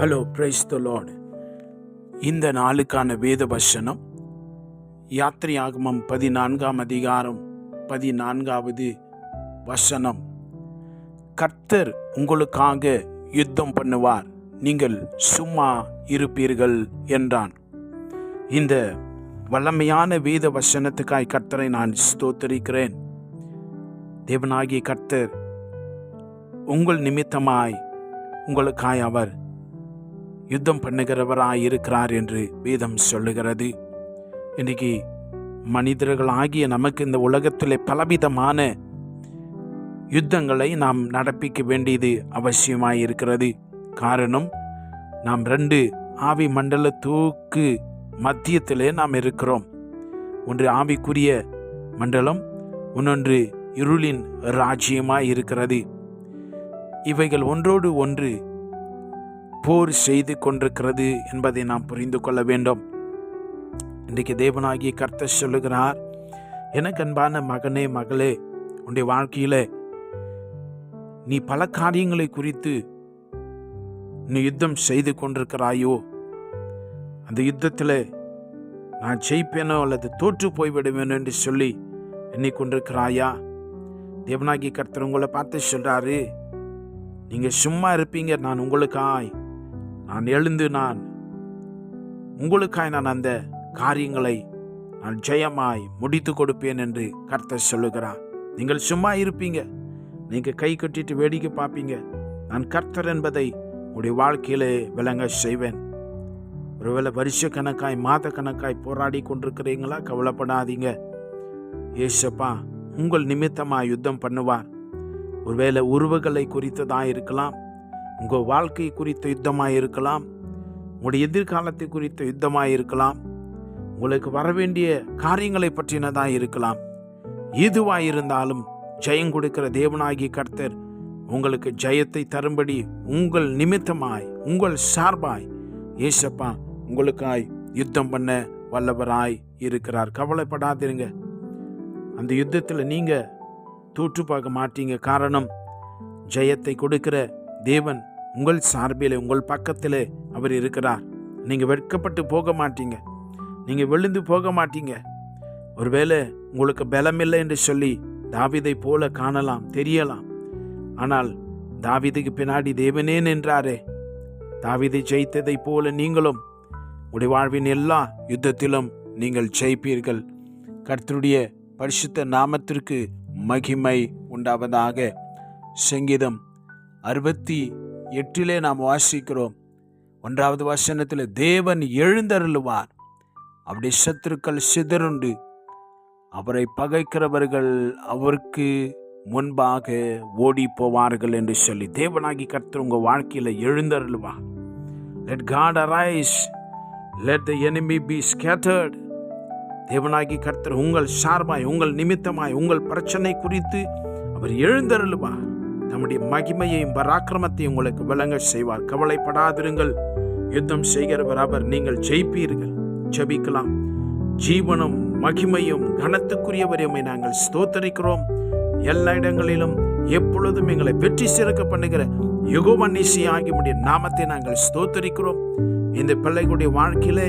Hello praise the Lord இந்த நாளுக்கான வேத வசனம் யாத்திரையாகமம் பதினான்காம் அதிகாரம் பதினான்காவது வசனம். கர்த்தர் உங்களுக்காக யுத்தம் பண்ணுவார் நீங்கள் சும்மா இருப்பீர்கள் என்றான். இந்த வல்லமையான வேத வசனத்துக்காய் கர்த்தரை நான் ஸ்தோத்தரிக்கிறேன். தேவனாகிய கர்த்தர் உங்கள் நிமித்தமாய் உங்களுக்காய் அவர் யுத்தம் பண்ணுகிறவராய் இருக்கிறார் என்று வேதம் சொல்லுகிறது. இன்னைக்கு மனிதர்களாகிய நமக்கு இந்த உலகத்திலே பலவிதமான யுத்தங்களை நாம் நடப்பிக்க வேண்டியது அவசியமாய் இருக்கிறது காரணம் நாம் ரெண்டு ஆவி மண்டலத்துக்கு மத்தியத்திலே நாம் இருக்கிறோம். ஒன்று ஆவிக்குரிய மண்டலம் இன்னொன்று இருளின் ராஜ்யமாய் இருக்கிறது இவைகள் ஒன்றோடு ஒன்று போர் செய்து கொண்டிருக்கிறது என்பதை நாம் புரிந்து கொள்ள வேண்டும். இன்றைக்கு தேவனாகிய கர்த்த சொல்லுகிறார் எனக்கு அன்பான மகனே மகளே உன்னுடைய வாழ்க்கையில நீ பல காரியங்களை குறித்து நீ யுத்தம் செய்து கொண்டிருக்கிறாயோ? அந்த யுத்தத்தில் நான் ஜெயிப்பேனோ அல்லது தோற்று போய்விடுவேனோ என்று சொல்லி எண்ணிக்கொண்டிருக்கிறாயா தேவநாகி கர்த்தர் உங்களை பார்த்து சொல்றாரு நீங்க சும்மா இருப்பீங்க நான் உங்களுக்காய் நான் எழுந்து நான் உங்களுக்காய் நான் அந்த காரியங்களை நான் ஜெயமாய் முடித்து கொடுப்பேன் என்று கர்த்தர் சொல்லுகிறார். நீங்கள் சும்மா இருப்பீங்க. நீங்கள் கை கட்டிட்டு வேடிக்கை பார்ப்பீங்க. நான் கர்த்தர் என்பதை உங்களுடைய வாழ்க்கையிலே விளங்க செய்வேன். ஒருவேளை வருஷ கணக்காய் மாத கணக்காய் போராடி கொண்டிருக்கிறீங்களா? கவலைப்படாதீங்க. ஏசப்பா உங்கள் நிமித்தமாக யுத்தம் பண்ணுவார். ஒருவேளை உறவுகளை குறித்ததாக இருக்கலாம் உங்கள் வாழ்க்கை குறித்த யுத்தமாக இருக்கலாம் உங்களுடைய எதிர்காலத்தை குறித்த யுத்தமாக இருக்கலாம் உங்களுக்கு வரவேண்டிய காரியங்களை பற்றினதாக இருக்கலாம். எதுவாக இருந்தாலும் ஜெயம் கொடுக்கிற தேவனாகி கர்த்தர் உங்களுக்கு ஜெயத்தை தரும்படி உங்கள் நிமித்தமாய் உங்கள் சார்பாய் ஏசப்பா உங்களுக்காய் யுத்தம் பண்ண வல்லவராய் இருக்கிறார். கவலைப்படாதிருங்க. அந்த யுத்தத்தில் நீங்கள் தோற்று பார்க்க மாட்டீங்க. காரணம் ஜெயத்தை கொடுக்கிற தேவன் உங்கள் சார்பில் உங்கள் பக்கத்தில் அவர் இருக்கிறார். நீங்கள் வெட்கப்பட்டு போக மாட்டீங்க. நீங்கள் விழுந்து போக மாட்டீங்க. ஒருவேளை உங்களுக்கு பலமில்லை என்று சொல்லி தாவிதை போல காணலாம் தெரியலாம். ஆனால் தாவிதுக்கு பின்னாடி தேவனே நின்றாரே. தாவிதை ஜெயித்ததை போல நீங்களும் உடைய வாழ்வின் எல்லா யுத்தத்திலும் நீங்கள் ஜெயிப்பீர்கள். கர்த்தருடைய பரிசுத்த நாமத்திற்கு மகிமை உண்டாவதாக சங்கீதம் அறுபத்தி எட்டிலே நாம் வாசிக்கிறோம். ஒன்றாவது வசனத்தில் தேவன் எழுந்தருளுவார். அப்படி சத்துருக்கள் சிதறுண்டு அவரை பகைக்கிறவர்கள் அவருக்கு முன்பாக ஓடி போவார்கள் என்று சொல்லி தேவனாகி கர்த்தர் உங்கள் வாழ்க்கையில் எழுந்தருளுவார். Let God arise let the enemy be scattered தேவனாகி கர்த்தர் உங்கள் சார்பாய் உங்கள் நிமித்தமாய் உங்கள் பிரச்சனை குறித்து அவர் எழுந்தருளுவார். தம்முடைய மகிமையையும் பராக்கிரமத்தையும் உங்களுக்கு விளங்க செய்வார். கவலைப்படாதிருங்கள். யுத்தம் செய்கிறவர் அவர் நீங்கள் ஜெயிப்பீர்கள். ஜெபிக்கலாம். ஜீவனும் மகிமையும் கனத்துக்குரியவரையுமை நாங்கள் ஸ்தோத்தரிக்கிறோம். எல்லா இடங்களிலும் எப்பொழுதும் எங்களை வெற்றி சிறக்க பண்ணுகிற யுகவன்னிசி ஆகிய நாமத்தை நாங்கள் ஸ்தோத்தரிக்கிறோம். இந்த பிள்ளைகளுடைய வாழ்க்கையில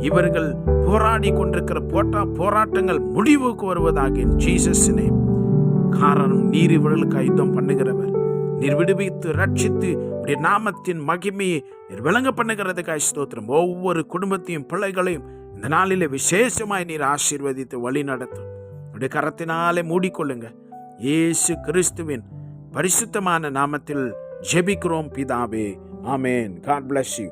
இவர்கள் போராடி கொண்டிருக்கிற போட்டா போராட்டங்கள் முடிவுக்கு வருவதாக ஜீசஸ் நேம் காரணம். நீர் இவர்களுக்கு ஆயுத்தம் பண்ணுகிறவர். நீர் விடுவித்து ரட்சித்து உடைய நாமத்தின் மகிமையை நீர் விளங்க பண்ணுகிறதுக்காக ஸ்தோத்திரம். ஒவ்வொரு குடும்பத்தையும் பிள்ளைகளையும் இந்த நாளிலே விசேஷமாய் நீர் ஆசீர்வதித்து வழி நடத்தும். உடைய கரத்தினாலே மூடிக்கொள்ளுங்க. இயேசு கிறிஸ்துவின் பரிசுத்தமான நாமத்தில் ஜெபிக்கிறோம் பிதாவே. ஆமேன். God bless you